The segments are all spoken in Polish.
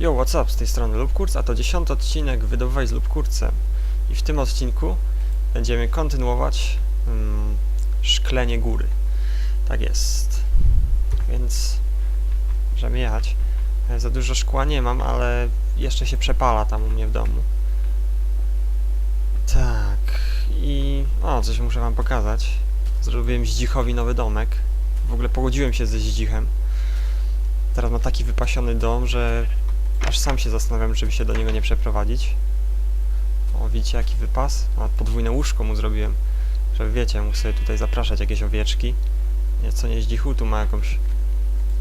Yo, what's up? Z tej strony Lubkurc, a to dziesiąty odcinek Wydobywaj z Lubkurcem. I w tym odcinku będziemy kontynuować mm, szklenie góry. Tak jest. Więc możemy jechać. E, Za dużo szkła nie mam, ale jeszcze się przepala tam u mnie w domu. Tak. I... O, coś muszę wam pokazać. Zrobiłem Zdzichowi nowy domek. W ogóle pogodziłem się ze Zdzichem. Teraz ma taki wypasiony dom, że aż sam się zastanawiam, żeby się do niego nie przeprowadzić. O, widzicie jaki wypas? A podwójne łóżko mu zrobiłem, żeby wiecie, mógł sobie tutaj zapraszać jakieś owieczki. Nieco nie zdzichu, tu ma jakąś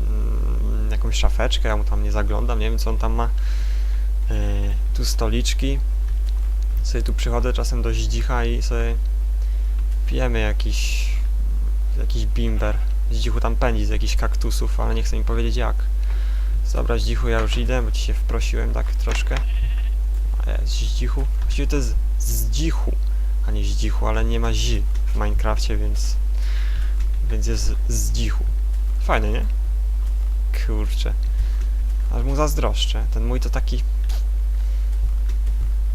mm, jakąś szafeczkę, ja mu tam nie zaglądam, nie wiem co on tam ma. Yy, tu stoliczki. Sobie tu przychodzę czasem do zdzicha i sobie pijemy jakiś jakiś bimber. Zdzichu tam pędzi z jakichś kaktusów, ale nie chce mi powiedzieć jak. Dobra, Zdzichu, ja już idę, bo ci się wprosiłem tak troszkę. Jest Zdzichu. Właściwie to jest Zdzichu, a nie Zdzichu, ale nie ma zi w Minecrafcie, więc... Więc jest Zdzichu. Fajny, nie? Kurczę. Aż mu zazdroszczę. Ten mój to taki...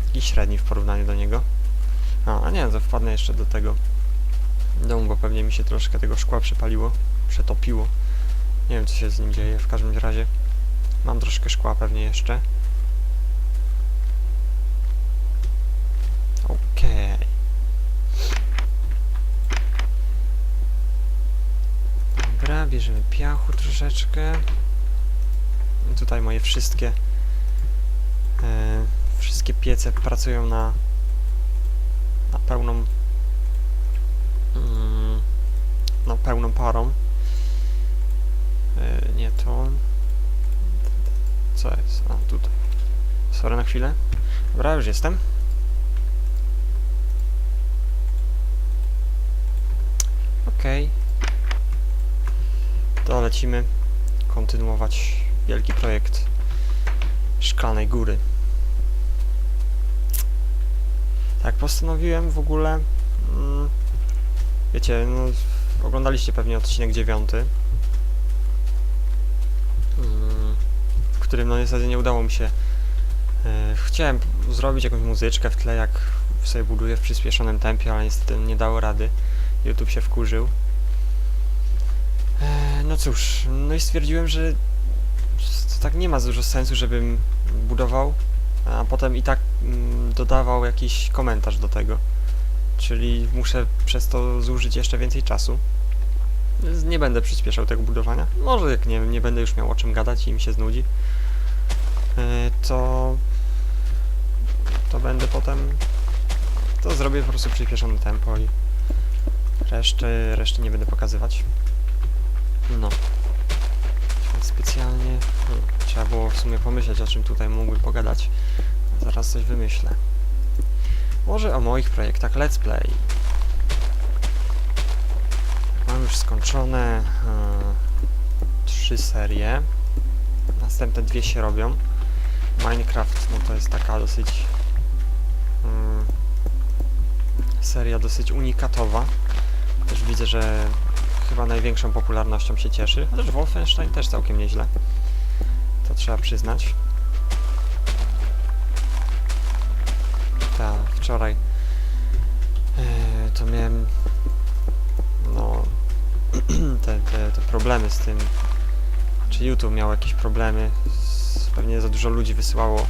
Taki średni w porównaniu do niego. A, a nie, to wpadnę jeszcze do tego domu, bo pewnie mi się troszkę tego szkła przepaliło, przetopiło. Nie wiem, co się z nim dzieje, w każdym razie mam troszkę szkła pewnie jeszcze. Okej. Dobra, bierzemy piachu troszeczkę. I tutaj moje wszystkie e, wszystkie piece pracują na na pełną mm, no pełną parą. Yy, nie to. Co jest? A, tutaj. Sorry na chwilę. Dobra, już jestem. Okej. To lecimy kontynuować wielki projekt Szklanej Góry. Tak, postanowiłem w ogóle mm, Wiecie, no, oglądaliście pewnie odcinek dziewiąty, którym no niestety nie udało mi się. e, Chciałem zrobić jakąś muzyczkę w tle, jak sobie buduję w przyspieszonym tempie, ale niestety nie dało rady. YouTube się wkurzył. E, No cóż, no i stwierdziłem, że to tak nie ma dużo sensu, żebym budował, a potem i tak mm, dodawał jakiś komentarz do tego czyli muszę przez to zużyć jeszcze więcej czasu. Nie będę przyspieszał tego budowania. Może jak nie, nie będę już miał o czym gadać i mi się znudzi, to to będę potem to zrobię po prostu przyspieszone tempo i reszty, reszty nie będę pokazywać. No. Specjalnie hmm, trzeba było w sumie pomyśleć o czym tutaj mógłbym pogadać. Zaraz coś wymyślę. Może o moich projektach Let's Play. Mam już skończone e, trzy serie. Następne dwie się robią. Minecraft, no to jest taka dosyć mm, seria dosyć unikatowa. Też widzę, że chyba największą popularnością się cieszy. Chociaż Wolfenstein też całkiem nieźle. To trzeba przyznać. Tak, wczoraj e, to miałem no te, te, te problemy z tym czy YouTube miał jakieś problemy z, pewnie za dużo ludzi wysyłało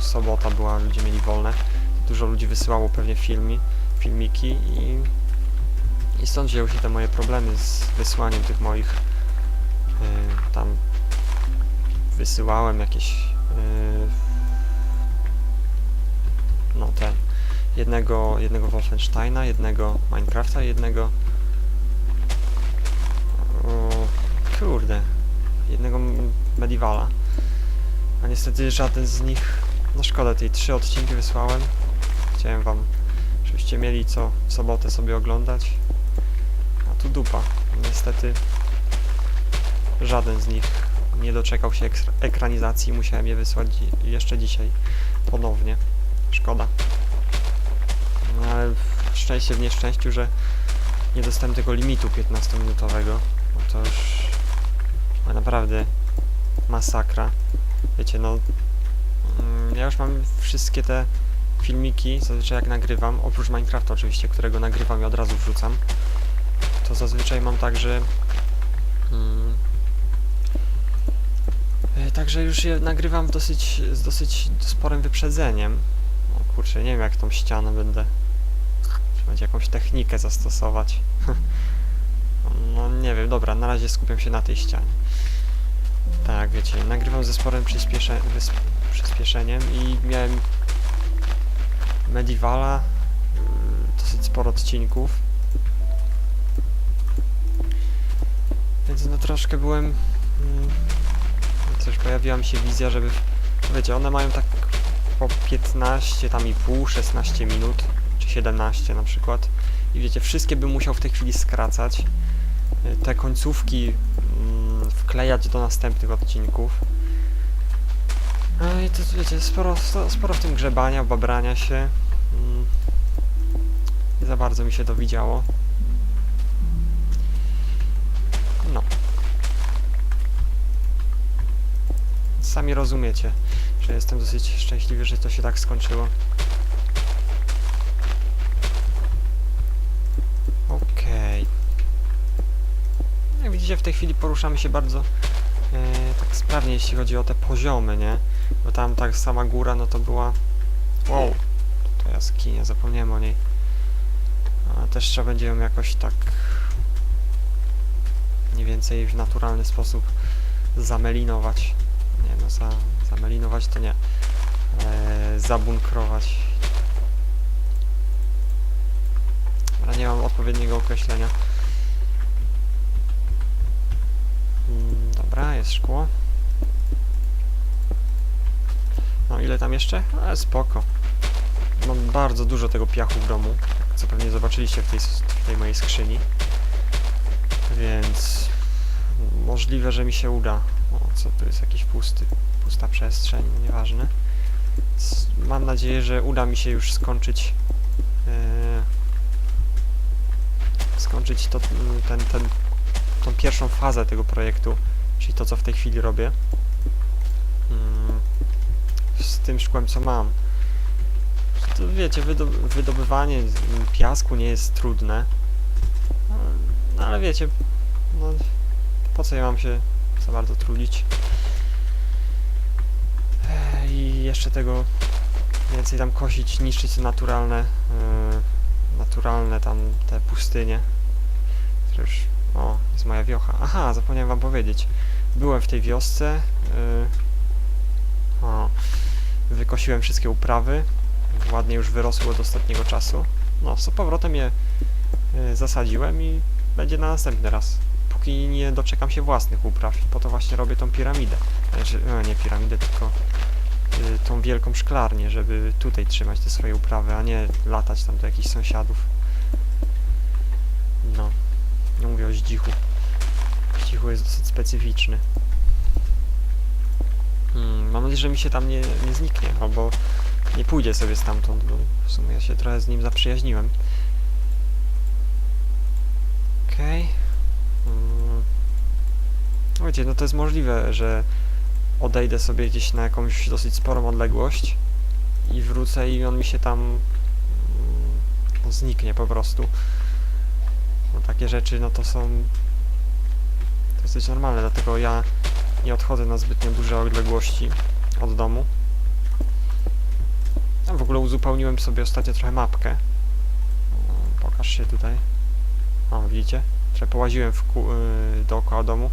sobota była, ludzie mieli wolne dużo ludzi wysyłało pewnie filmi filmiki i i stąd wzięły się te moje problemy z wysłaniem tych moich e, tam wysyłałem jakieś e, no te jednego, jednego Wolfensteina, jednego Minecrafta, jednego o, kurde, jednego Medievala. Niestety żaden z nich, no szkoda, tej trzy odcinki wysłałem. Chciałem wam, żebyście mieli co w sobotę sobie oglądać. A tu dupa. Niestety żaden z nich nie doczekał się ekranizacji. Musiałem je wysłać jeszcze dzisiaj ponownie. Szkoda. No ale szczęście w nieszczęściu, że nie dostałem tego limitu 15-minutowego. Bo to już naprawdę masakra. Wiecie, no mm, ja już mam wszystkie te filmiki, zazwyczaj jak nagrywam, oprócz Minecrafta oczywiście, którego nagrywam i od razu wrzucam, to zazwyczaj mam tak, że mm, e, Także już je nagrywam dosyć, z dosyć sporym wyprzedzeniem. O kurczę, nie wiem jak tą ścianę będę... Czy będzie jakąś technikę zastosować. no nie wiem, dobra, na razie skupiam się na tej ścianie. Tak, wiecie, nagrywam ze sporym przyspiesze, przyspieszeniem i miałem Medievala, y, dosyć sporo odcinków. Więc no troszkę byłem... Mm, coś pojawiła mi się wizja, żeby... Wiecie, one mają tak po 15, tam i pół, 16 minut, czy 17 na przykład. I wiecie, wszystkie bym musiał w tej chwili skracać. Y, Te końcówki mm, wklejać do następnych odcinków. No i to wiecie, sporo, sporo w tym grzebania, babrania się. Mm, Nie za bardzo mi się to widziało. No. Sami rozumiecie, że jestem dosyć szczęśliwy, że to się tak skończyło. Widzicie, w tej chwili poruszamy się bardzo e, tak sprawnie, jeśli chodzi o te poziomy, nie? Bo tam tak sama góra, no to była... Wow, to jaskinia, zapomniałem o niej. A też trzeba będzie ją jakoś tak... Mniej więcej w naturalny sposób zamelinować. Nie no, za, zamelinować to nie. E, zabunkrować. Ale nie mam odpowiedniego określenia. Mm, Dobra, jest szkło. No ile tam jeszcze? Ale spoko. Mam bardzo dużo tego piachu w domu, co pewnie zobaczyliście w tej, w tej mojej skrzyni. Więc możliwe, że mi się uda. O, co tu jest jakiś pusty, pusta przestrzeń, nieważne. S- Mam nadzieję, że uda mi się już skończyć e, skończyć to, ten, ten, tą pierwszą fazę tego projektu, czyli to, co w tej chwili robię. Mm, z tym szkłem, co mam. To wiecie, wydo wydobywanie z- piasku nie jest trudne. No, No ale wiecie, no, po co ja mam się za bardzo trudzić? I jeszcze tego więcej tam kosić, niszczyć naturalne, yy, naturalne tam te pustynie, które już, o, jest moja wiocha. Aha, zapomniałem wam powiedzieć. Byłem w tej wiosce, yy, o, wykosiłem wszystkie uprawy, ładnie już wyrosły od ostatniego czasu. No, z powrotem je y, zasadziłem i będzie na następny raz. Póki nie doczekam się własnych upraw. Po to właśnie robię tą piramidę. Znaczy, no, nie piramidę, tylko y, tą wielką szklarnię, żeby tutaj trzymać te swoje uprawy, a nie latać tam do jakichś sąsiadów. No, nie mówię o zdzichu. Zdzichu jest dosyć specyficzny. Hmm, mam nadzieję, że mi się tam nie, nie zniknie, albo nie pójdzie sobie stamtąd, bo w sumie ja się trochę z nim zaprzyjaźniłem. Okej. Mm. Wiecie, no to jest możliwe, że odejdę sobie gdzieś na jakąś dosyć sporą odległość i wrócę i on mi się tam mm, no, zniknie po prostu. No takie rzeczy, no to są dosyć normalne, dlatego ja nie odchodzę na zbytnio duże odległości od domu. A w ogóle uzupełniłem sobie ostatnio trochę mapkę. Pokaż się tutaj. O, widzicie? Trochę połaziłem w ku, yy, dookoła domu,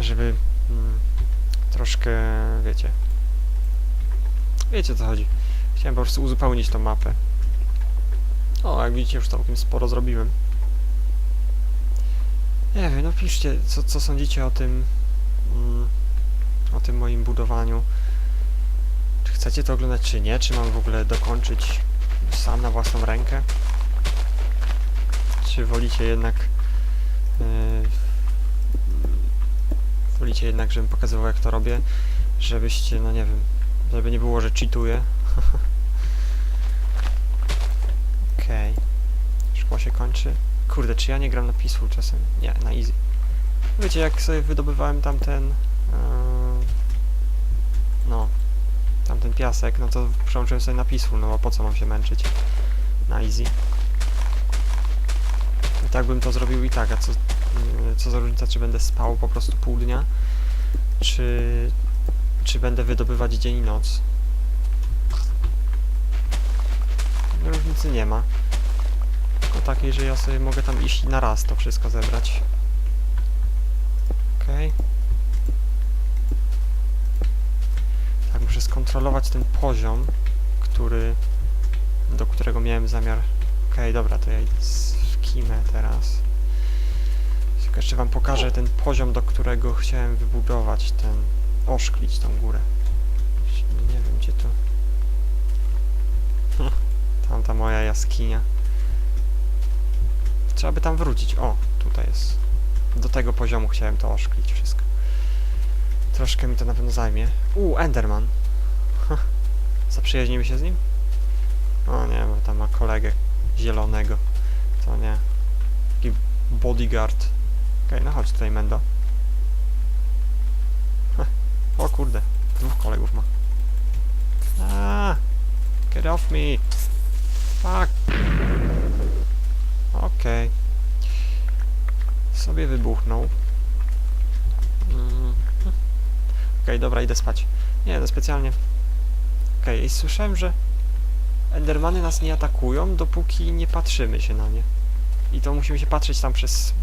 żeby mm, troszkę, wiecie, wiecie co chodzi. Chciałem po prostu uzupełnić tą mapę. O, jak widzicie, już całkiem sporo zrobiłem. Nie wiem, no piszcie, co, co sądzicie o tym, mm, o tym moim budowaniu. Czy chcecie to oglądać, czy nie? Czy mam w ogóle dokończyć sam na własną rękę? Czy wolicie jednak... Yy, wolicie jednak, żebym pokazywał jak to robię? Żebyście, no nie wiem, żeby nie było, że cheatuję. Okej. Szkło się kończy. Kurde, czy ja nie gram na Peaceful czasem? Nie, na Easy. Wiecie, jak sobie wydobywałem tamten... Yy, piasek, no to przełączyłem sobie na Peaceful, no bo po co mam się męczyć? Na easy. I tak bym to zrobił i tak, a co, yy, co za różnica, czy będę spał po prostu pół dnia, czy, czy będę wydobywać dzień i noc. Różnicy nie ma. Tylko takiej, że ja sobie mogę tam iść na raz to wszystko zebrać. Okej. Tak, muszę skontrolować ten poziom, który... do którego miałem zamiar... Okej, dobra, to ja idę w Kimę teraz. Tylko jeszcze wam pokażę ten poziom, do którego chciałem wybudować ten... oszklić tą górę. Nie wiem, gdzie to... Tamta moja jaskinia. Trzeba by tam wrócić. O, tutaj jest. Do tego poziomu chciałem to oszklić wszystko. Troszkę mi to na pewno zajmie. U, Enderman. Zaprzyjaźnimy się z nim? O nie, bo tam ma kolegę zielonego. To nie. Taki bodyguard. Okej, no chodź tutaj, Mendo. O kurde, dwóch kolegów ma. A, get off me. Fuck. Okej. Sobie wybuchnął. Mm. Okej, dobra, idę spać. Nie, no specjalnie. Okej, i słyszałem, że Endermany nas nie atakują, dopóki nie patrzymy się na nie. I to musimy się patrzeć tam przez,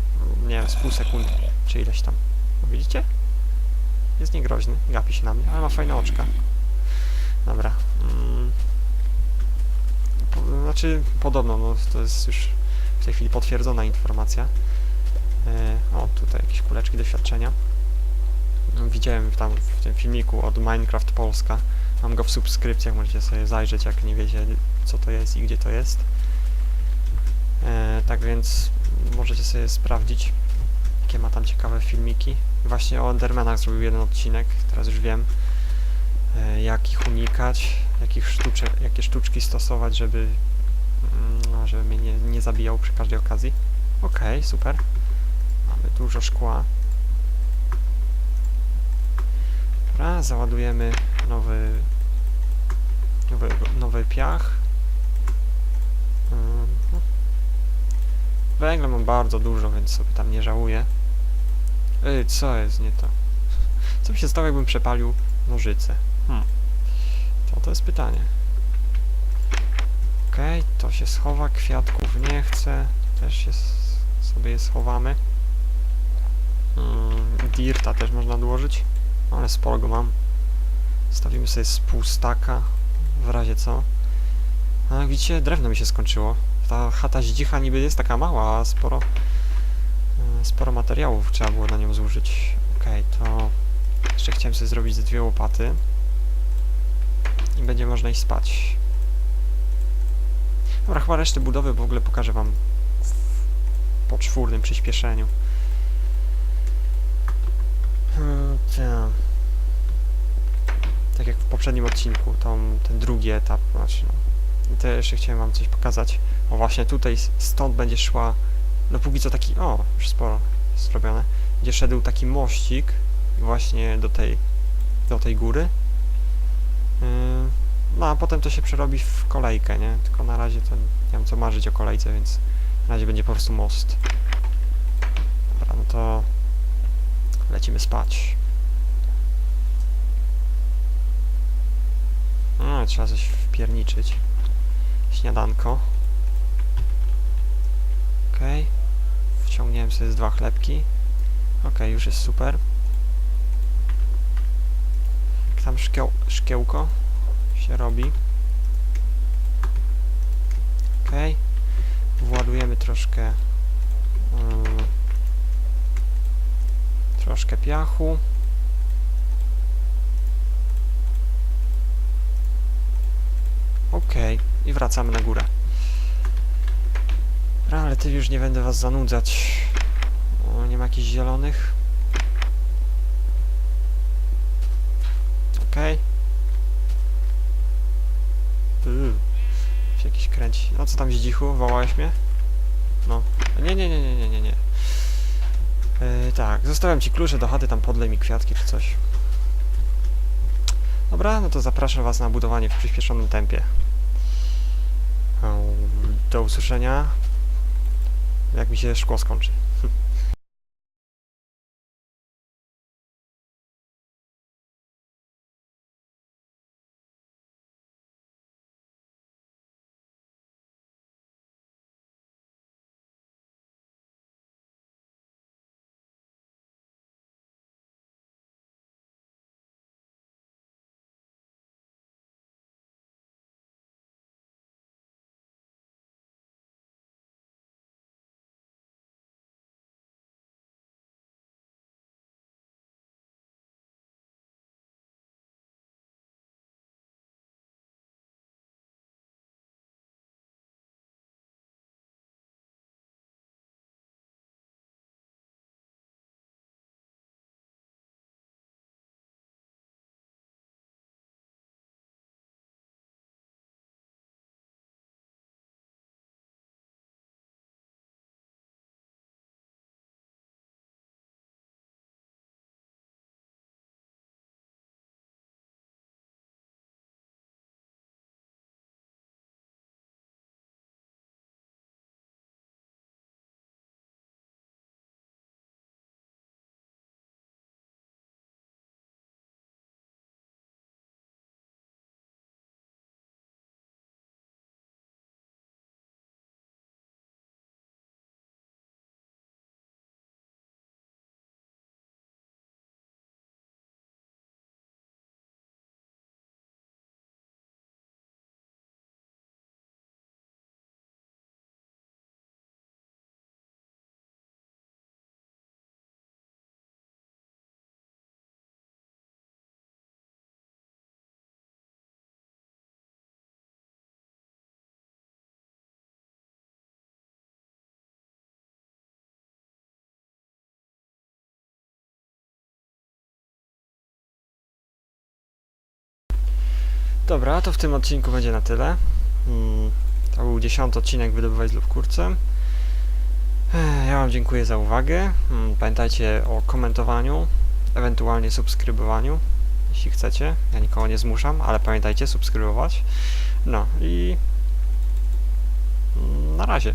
nie wiem, z pół sekundy, czy ileś tam. No, widzicie? Jest niegroźny, gapi się na mnie, ale ma fajne oczka. Dobra. Mm. Znaczy, podobno, no to jest już w tej chwili potwierdzona informacja. E, o, tutaj jakieś kuleczki doświadczenia. Widziałem tam w tym filmiku od Minecraft Polska. Mam go w subskrypcjach, możecie sobie zajrzeć, jak nie wiecie, co to jest i gdzie to jest. E, tak więc możecie sobie sprawdzić, jakie ma tam ciekawe filmiki. Właśnie o Endermanach zrobił jeden odcinek, teraz już wiem, e, jak ich unikać, jakich sztuczek, jakie sztuczki stosować, żeby, no, żeby mnie nie, nie zabijał przy każdej okazji. Okej, super. Mamy dużo szkła. Dobra, załadujemy nowy, nowy, nowy piach. Mhm. Węgla mam bardzo dużo, więc sobie tam nie żałuję. Ej, co jest nie to? Co by się stało, jakbym przepalił nożyce? Hmm. To to jest pytanie. Okej, to się schowa, kwiatków nie chcę. Też się sobie je schowamy. Mm, dirta też można odłożyć. Ale sporo go mam. Stawimy sobie z pół staka, w razie co. A widzicie, drewno mi się skończyło. Ta chata zdzicha niby jest taka mała, a sporo, e, sporo materiałów trzeba było na nią zużyć. Okej, to jeszcze chciałem sobie zrobić ze dwie łopaty. I będzie można iść spać. Dobra, chyba resztę budowy w ogóle pokażę wam w poczwórnym przyspieszeniu. Tak. Jak w poprzednim odcinku, tą, ten drugi etap, znaczy no. I to jeszcze chciałem wam coś pokazać. O właśnie tutaj, stąd będzie szła, no póki co taki, o, już sporo zrobione. Będzie szedł taki mościk właśnie do tej, do tej góry. No a potem to się przerobi w kolejkę, nie? Tylko na razie to nie mam co marzyć o kolejce, więc na razie będzie po prostu most. Dobra, no to lecimy spać. No, trzeba coś wpierniczyć. Śniadanko. Okej. Wciągniemy sobie z dwa chlebki. Okej, już jest super. Tam szkieł, szkiełko się robi. Okej. Władujemy troszkę mm, troszkę piachu. Okej, i wracamy na górę. Ale ty już nie będę was zanudzać. O, nie ma jakichś zielonych. Okej. Yy, się jakiś kręci. No co tam zdzichu? Wołałeś mnie? No. Nie, nie, nie, nie, nie, nie, nie. Yy, tak, zostawiam ci klucze do chaty, tam podlej mi kwiatki czy coś. Dobra, no to zapraszam Was na budowanie w przyspieszonym tempie. O, Do usłyszenia, jak mi się szkło skończy. Dobra, to w tym odcinku będzie na tyle. Mm, To był dziesiąty odcinek Wydobywać lub kurcem. Ja Wam dziękuję za uwagę. Mm, Pamiętajcie o komentowaniu, ewentualnie subskrybowaniu, jeśli chcecie. Ja nikogo nie zmuszam, ale pamiętajcie subskrybować. No i mm, na razie.